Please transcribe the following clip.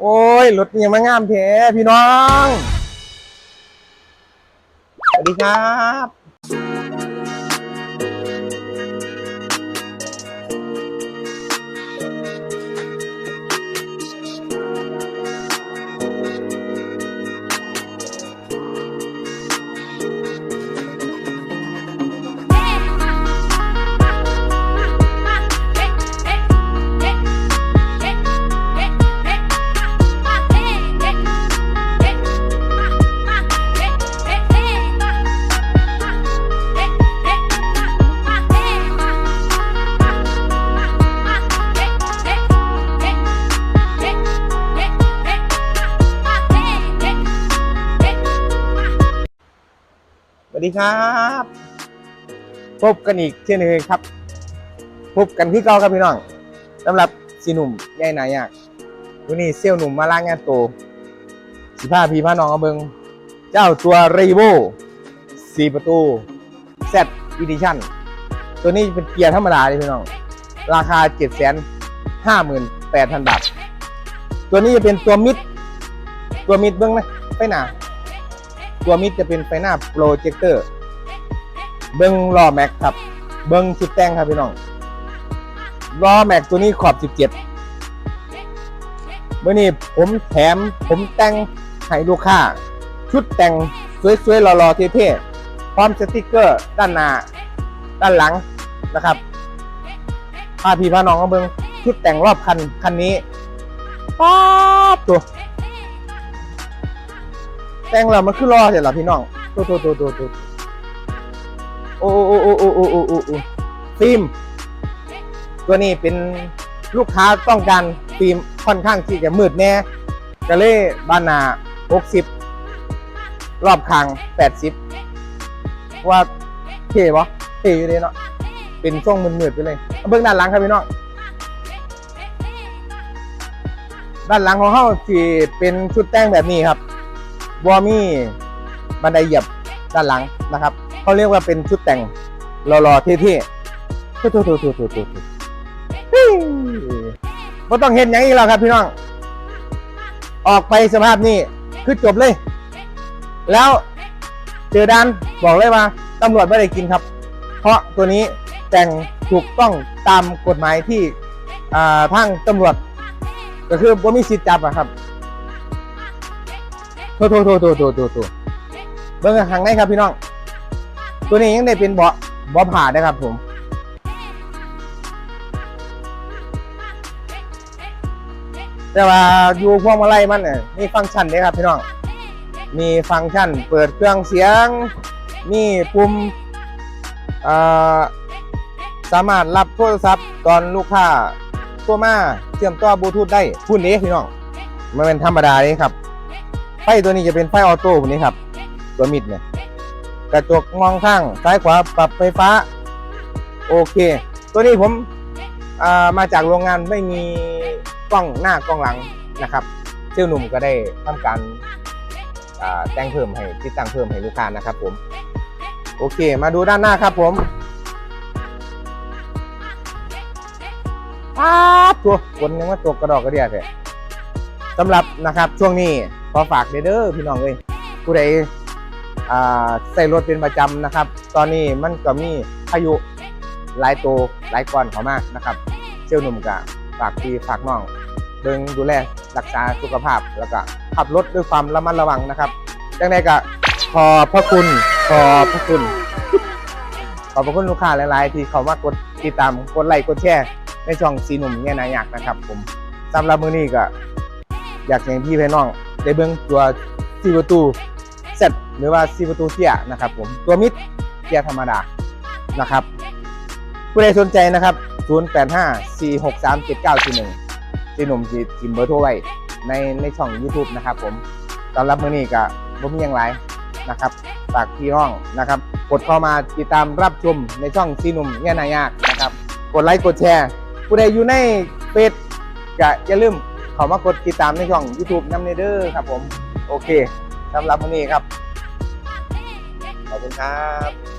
โอ้ยรถนี่ยังมางามแท้พี่น้อง สวัสดีครับ ดีครับพบกันอีกเช่นเคยครับ พบกันที่เก่าครับพี่น้องสำหรับสีหนุ่มใหญ่หนายากวันนี้เซี่ยวหนุ่มมาล่างงานโตสิพาพี่พาน้องเอาเบิงเจ้าตัวรีโวสี่ประตูแซดอีดิชั่นตัวนี้เป็นเกียร์ธรรมดาเลยพี่น้อง ราคา7 5 8 0 0 0บาท ตัวนี้จะเป็นตัวมิด ตัวมิดเบิ้งนะไปหนา ตัวมิดจะเป็นไฟหน้าโปรเจคเตอร์เบิ้งล้อแม็กครับ เบิ้งชุดแต่งครับพี่น้องล้อแม็กตัวนี้ขอบ 17เมื่อนี้ผมแถมผมแต่งให้ลูกค้า ชุดแต่งสวยๆหล่อๆเท่ๆพร้อมสติกเกอร์ ด้านหน้า ด้านหลังนะครับพาพี่พาน้องมาเบิ้งชุดแต่งรอบคันคันนี้ป๊าบตัว แต่งแล้วมันคือรอเสร็จแล้วพี่น้องโตโตโตโตโตโอ้โอ้โอ้โอ้โอ้โอ้โอ้โอ้ฟิล์มตัวนี้เป็นลูกค้าต้องการฟิล์มค่อนข้างที่จะมืดแน่ก็เลยบานหนา60รอบคาง80ว่าเท่ปะเท่อยู่เลยเนาะเป็นช่วงมืดๆไปเลยเบื้องด้านหลังครับพี่น้องด้านหลังของเขาที่เป็นชุดแต่งแบบนี้ครับ วอมี่บันไดเหยียบด้านหลังนะครับเขาเรียกว่าเป็นชุดแต่งหล่อๆเท่ๆทุๆๆๆๆไม่ต้องเห็นอย่างนี้แล้วครับพี่น้อง ออกไปสภาพนี้คือจบเลย แล้วเจอด้านบอกเลยว่าตำรวจไม่ได้กินครับ เพราะตัวนี้แต่งถูกต้องตามกฎหมายที่อ่าทางตำรวจ ก็คือว่ามีสิทธิ์จับอะครับ โทษโทษโทษโทษโทษโทษโทษเบิ่งข้างในครับพี่น้อง ตัวนี้ยังได้เป็นเบาะเบาะผ่านะครับผมแต่ว่าอยู่พวงมาลัยมันเนี่ยมีฟังก์ชันเด้ครับพี่น้อง มีฟังก์ชัน เปิดเครื่องเสียง มีปุ่มอ่าสามารถรับโทรศัพท์ตอนลูกค้าโทรมาเชื่อมต่อบลูทูธได้พูดนี้พี่น้อง มันเป็นธรรมดาเลยครับ ไฟตัวนี้จะเป็นไฟออโต้แบบนี้ครับ ตัวมิดเนี่ย กระจกมองข้างซ้ายขวาปรับไฟฟ้า โอเค ตัวนี้ผมามาจากโรงงานไม่มีกล้องหน้ากล้องหลังนะครับเจ้าหนุ่มก็ได้ทำการาแต่งเพิ่มให้ติดตั้งเพิ่มให้ลูกค้านะครับ ผม โอเค มาดูด้านหน้าครับผมป๊าตัวคนยังว่าตัวกระดอกกระเดียดเลยสำหรับนะครับช่วงนี้ ขอฝากเด้อพี่น้องเลยผู้ใดใส่รถเป็นประจำนะครับ ตอนนี้มันก็มีพายุหลายตัวหลายก้อนเข้ามานะครับเชี่ยวหนุ่มกะฝากพี่ฝากน้องเบิ่งดูแลรักษาสุขภาพแล้วก็ขับรถด้วยความระมัดระวังนะครับจังใดก็ขอบพระคุณขอบพระคุณ ขอบพระคุณลูกค้าหลายๆ ที่เขามากดติดตามกดไลค์กดแชร์ในช่องสีหนุ่มเนี่ยนะอยากนะครับ ผมสำหรับมือนี้ก็อยากให้พี่พี่น้อง ได้เบิ่งตัวซีประตูเซตหรือว่าซีประตูเทียนะครับ ผมตัวมิดเทียธรรมดานะครับผู้ใดสนใจนะครับ 085 463 7941ที่หนุ่มจีทิมเบอร์โทรไว้ในในช่อง YouTube นะครับ ผมสำหรับมื้อนี้ก็บ่มีหยังหลายนะครับฝากพี่น้องนะครับ กดเข้ามาติดตามรับชมในช่องซีหนุ่มเนี่นายากนะครับ กดไลค์กดแชร์ ผู้ใดอยู่ในเฟซก็อย่าลืม เขามากดติดตามในช่อง YouTube น้ำเนเดอร์ครับผม โอเคสำหรับวันนี้ครับ ขอบคุณครับ